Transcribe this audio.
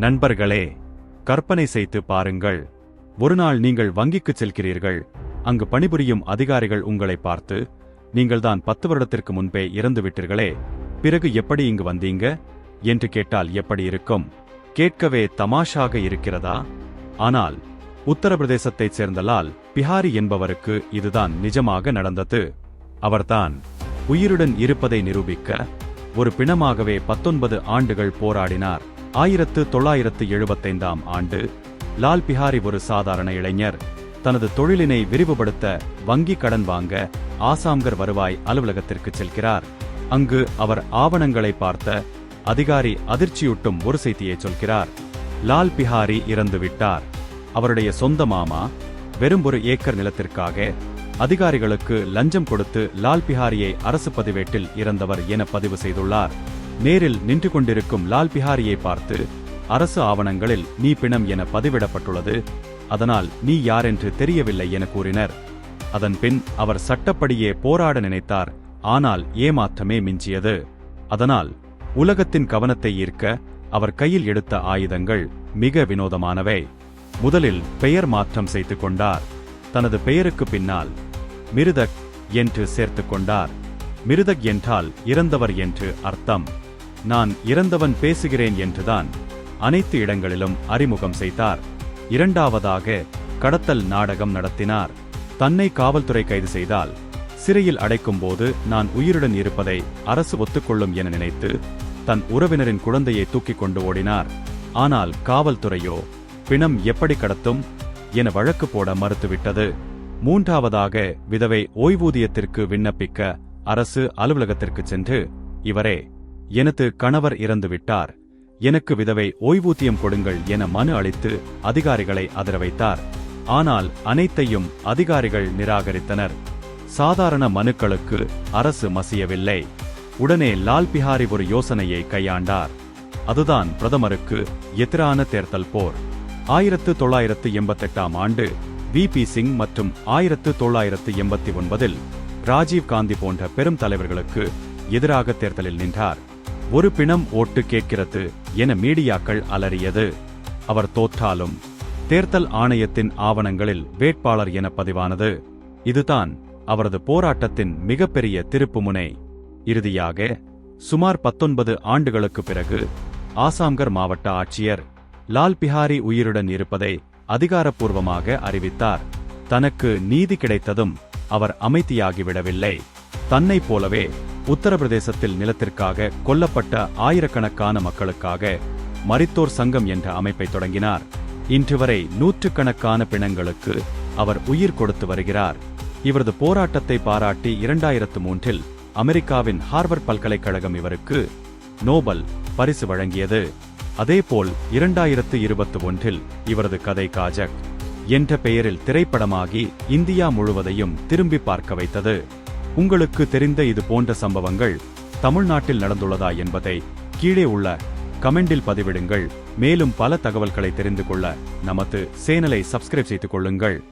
நண்பர்களே கற்பனை செய்து பாருங்கள். ஒருநாள் நீங்கள் வங்கிக்குச் செல்கிறீர்கள். அங்கு பணிபுரியும் அதிகாரிகள் உங்களை பார்த்து நீங்கள்தான் பத்து வருடத்திற்கு முன்பே இறந்து விட்டீர்களே பிறகு எப்படி இங்கு வந்தீங்க? என்று கேட்டால் எப்படி இருக்கும்? கேட்கவே தமாஷாக இருக்கிறதா? ஆனால் உத்தரப்பிரதேசத்தைச் சேர்ந்தலால் பிஹாரி என்பவருக்கு இதுதான் நிஜமாக நடந்தது. அவர்தான் உயிருடன் இருப்பதை நிரூபிக்க ஒரு பிணமாகவே பத்தொன்பது ஆண்டுகள் போராடினார். ஆயிரத்து தொள்ளாயிரத்து எழுபத்தைந்தாம் ஆண்டு லால் பிஹாரி ஒரு சாதாரண இளைஞர். தனது தொழிலினை விரிவுபடுத்த வங்கி கடன் வாங்க ஆசாம்கர் வருவாய் அலுவலகத்திற்கு செல்கிறார். அங்கு அவர் ஆவணங்களை பார்த்த அதிகாரி அதிர்ச்சியூட்டும் ஒரு செய்தியை சொல்கிறார். லால் பிஹாரி இறந்து விட்டார். அவருடைய சொந்த மாமா வெறும் ஒரு ஏக்கர் நிலத்திற்காக அதிகாரிகளுக்கு லஞ்சம் கொடுத்து லால் பிஹாரியை அரசு பதிவேட்டில் இறந்தவர் என பதிவு செய்துள்ளார். நேரில் நின்று கொண்டிருக்கும் லால் பிஹாரியை பார்த்து அரசு ஆவணங்களில் நீ பிணம் என பதிவிடப்பட்டுள்ளது. அதனால் நீ யாரென்று தெரியவில்லை என கூறினர். அதன்பின் அவர் சட்டப்படியே போராட நினைத்தார். ஆனால் ஏமாற்றமே மிஞ்சியது. அதனால் உலகத்தின் கவனத்தை ஈர்க்க அவர் கையில் எடுத்த ஆயுதங்கள் மிக வினோதமானவை. முதலில் பெயர் மாற்றம் செய்து கொண்டார். தனது பெயருக்கு பின்னால் மிருதக் என்று சேர்த்துக் கொண்டார். மிருதக் என்றால் இறந்தவர் என்று அர்த்தம். நான் இறந்தவன் பேசுகிறேன் என்றுதான் அனைத்து இடங்களிலும் அறிமுகம் செய்தார். இரண்டாவதாக கடத்தல் நாடகம் நடத்தினார். தன்னை காவல்துறை கைது செய்தால் சிறையில் அடைக்கும் போது நான் உயிருடன் இருப்பதை அரசு ஒத்துக்கொள்ளும் என நினைத்து தன் உறவினரின் குழந்தையை தூக்கிக் கொண்டு ஓடினார். ஆனால் காவல்துறையோ பிணம் எப்படி கடத்தும்? என வழக்கு போட மறுத்துவிட்டது. மூன்றாவதாக விதவை ஓய்வூதியத்திற்கு விண்ணப்பிக்க அரசு அலுவலகத்திற்கு சென்று இவரே எனது கணவர் இறந்துவிட்டார். எனக்கு விதவை ஓய்வூதியம் கொடுங்கள் என மனு அளித்து அதிகாரிகளை அதிர வைத்தார் ஆனால் அனைத்தையும் அதிகாரிகள் நிராகரித்தனர். சாதாரண மனுக்களுக்கு அரசு மசியவில்லை. உடனே லால் பிஹாரி ஒரு யோசனையை கையாண்டார். அதுதான் பிரதமருக்கு எதிரான தேர்தல் போர். ஆயிரத்து தொள்ளாயிரத்து எண்பத்தெட்டாம் ஆண்டு வி பி சிங் மற்றும் ஆயிரத்து தொள்ளாயிரத்து எண்பத்தி ஒன்பதில் ராஜீவ் காந்தி போன்ற பெரும் தலைவர்களுக்கு எதிராக தேர்தலில் நின்றார். ஒரு பிணம் ஓட்டு கேட்கிறது என மீடியாக்கள் அலறியது. அவர் தோற்றாலும் தேர்தல் ஆணையத்தின் ஆவணங்களில் வேட்பாளர் என பதிவானது. இதுதான் அவரது போராட்டத்தின் மிகப்பெரிய திருப்புமுனை. இறுதியாக சுமார் பத்தொன்பது ஆண்டுகளுக்கு பிறகு ஆசாம்கர் மாவட்ட ஆட்சியர் லால் பிஹாரி உயிருடன் இருப்பதை அதிகாரப்பூர்வமாக அறிவித்தார். தனக்கு நீதி கிடைத்ததும் அவர் அமைதியாகிவிடவில்லை. தன்னைப் போலவே உத்தரப்பிரதேசத்தில் நிலத்திற்காக கொல்லப்பட்ட ஆயிரக்கணக்கான மக்களுக்காக மரித்தோர் சங்கம் என்ற அமைப்பை தொடங்கினார். இன்று வரை நூற்றுக்கணக்கான பிணங்களுக்கு அவர் உயிர் கொடுத்து வருகிறார். இவரது போராட்டத்தை பாராட்டி இரண்டாயிரத்து மூன்றில் அமெரிக்காவின் ஹார்வர்ட் பல்கலைக்கழகம் இவருக்கு நோபல் பரிசு வழங்கியது. அதேபோல் இரண்டாயிரத்து இருபத்தி ஒன்றில் இவரது கதை காஜக் என்ற பெயரில் திரைப்படமாகி இந்தியா முழுவதையும் திரும்பி பார்க்க வைத்தது. உங்களுக்கு தெரிந்த இது போன்ற சம்பவங்கள் தமிழ்நாட்டில் நடந்துள்ளதா என்பதை கீழே உள்ள கமெண்டில் பதிவிடுங்கள். மேலும் பல தகவல்களை தெரிந்து கொள்ள நமது சேனலை சப்ஸ்கிரைப் செய்து கொள்ளுங்கள்.